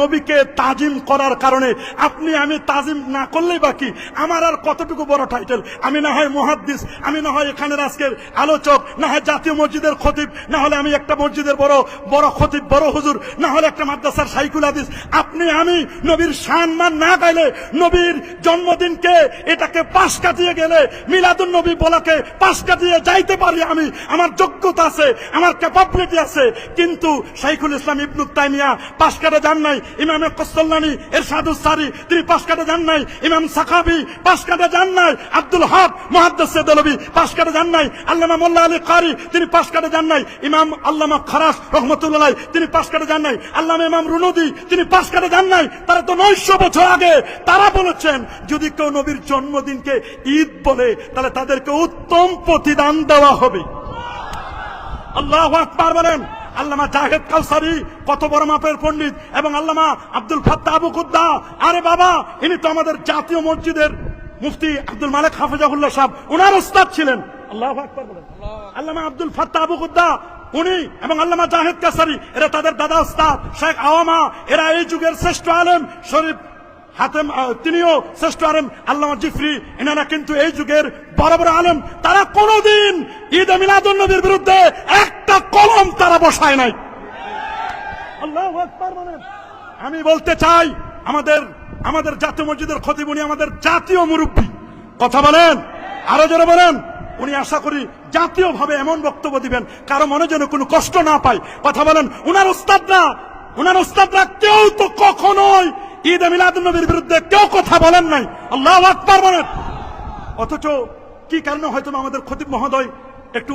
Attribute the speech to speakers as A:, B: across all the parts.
A: নবীকে তাজিম করার কারণে আপনি আমি তাজিম না করলেই বাকি আমার আর কতটুকু বড় টাইটেল আমি না হয় মহাদ্দিস, আমি না হয় এখানের আজকের আলোচক, না হয় জাতীয় মসজিদের খতিব, না হলে আমি একটা মসজিদের বড় বড় খতিব, বড় হুজুর, না হলে একটা মাদ্রাসার সাইকুল হাদিস। আপনি, আমি নবীর সম্মান না গাইলে নবীর জন্মদিনকে এটাকে পাশ কাটিয়ে গেলে মিলাদুল নবী বলাকে পাশ কাটিয়ে যাইতে পারি আমি। আমার যোগ্যতা আছে, আমার ক্যাপাবিলিটি আছে। কিন্তু শাইখুল ইসলাম ইবনুত তাইমিয়া পাশ কাটা যান নাই। ইমামে এর তিনি পাশ কাটে যান নাই। ইমাম সাকাবি পাশ যান নাই। আব্দুল হক দলবি পাশ যান নাই। আল্লামা মোল্লা আলী কারি, তিনি পাশ কাটে যান নাই। ইমাম আল্লামা খারাস রহমতুল্লাহ তিনি পাশ যান নাই। আল্লামা ইমাম তিনি পাশ যান নাই। তারা তো নয়শো বছর আগে তারা বলেছেন, যদি কেউ নবীর জন্মদিনকে ঈদ বলে, তাহলে তাদেরকে উত্তম প্রতিদান দেওয়া হবে। আল্লাহ আকবার বলেন। আল্লামা জাহেদ কাউসারি, কত বড় মাপের পণ্ডিত, এবং আল্লামা আব্দুল ফাত্তা আবু কুদ্দা। আরে বাবা, ইনি তো আমাদের জাতীয় মসজিদের মুফতি আব্দুল মালিক হাফিজাহুল্লাহ সাহেব। ওনার ওস্তাদ ছিলেন। আল্লাহ বলেন। আল্লামা আব্দুল ফাত্তা আবু কুদ্দা, উনি এবং আল্লামা জাহেদ কাসারি এরা তাদের দাদা ওস্তাদ শেখ আওয়ামা, এরা এই যুগের শ্রেষ্ঠ আলেম, শরীফ হাতেম তিনিও শ্রেষ্ঠ আলেম, আল্লামা জিফরি, এনারা কিন্তু এই যুগের বড় বড় আলেম। তারা কোনোদিন ঈদ মিলাদুন নবীর বিরুদ্ধে তারা বসায় নাই। আল্লাহ আমি বলতে চাই, আমাদের আমাদের জাতীয় মসজিদের খতিব উনি আমাদের জাতীয় মুরব্বী। কথা বলেন? আরও জোরে বলেন? উনি আশা করি জাতীয় ভাবে এমন বক্তব্য দিবেন, কারও মনে যেন কোনো কষ্ট না পায়। কথা বলেন, উনার উস্তাদরা উনার উস্তাদরা কেউ তো কখনোই ঈদ মিলাদ নবীর বিরুদ্ধে কেউ কথা বলেন নাই। আল্লাহ আকবার বলেন। অথচ কি কারণে হয়তো আমাদের খতিব মহোদয় একটু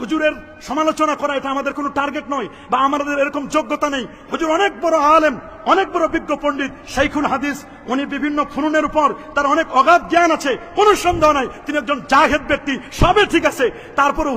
A: হুজুরের সমালোচনা করা এটা আমাদের কোনো টার্গেট নয় বা আমাদের এরকম যোগ্যতা নেই। হুজুর অনেক বড় আলেম, অনেক বড় বিজ্ঞ পণ্ডিত। শাইখুল হাদিস, উনি বিভিন্ন ফুনুনের উপর তার অনেক অগাধ জ্ঞান আছে, কোনো সন্দেহ নাই। তিনি একজন জাহেদ ব্যক্তি সবে ঠিক আছে। তারপরে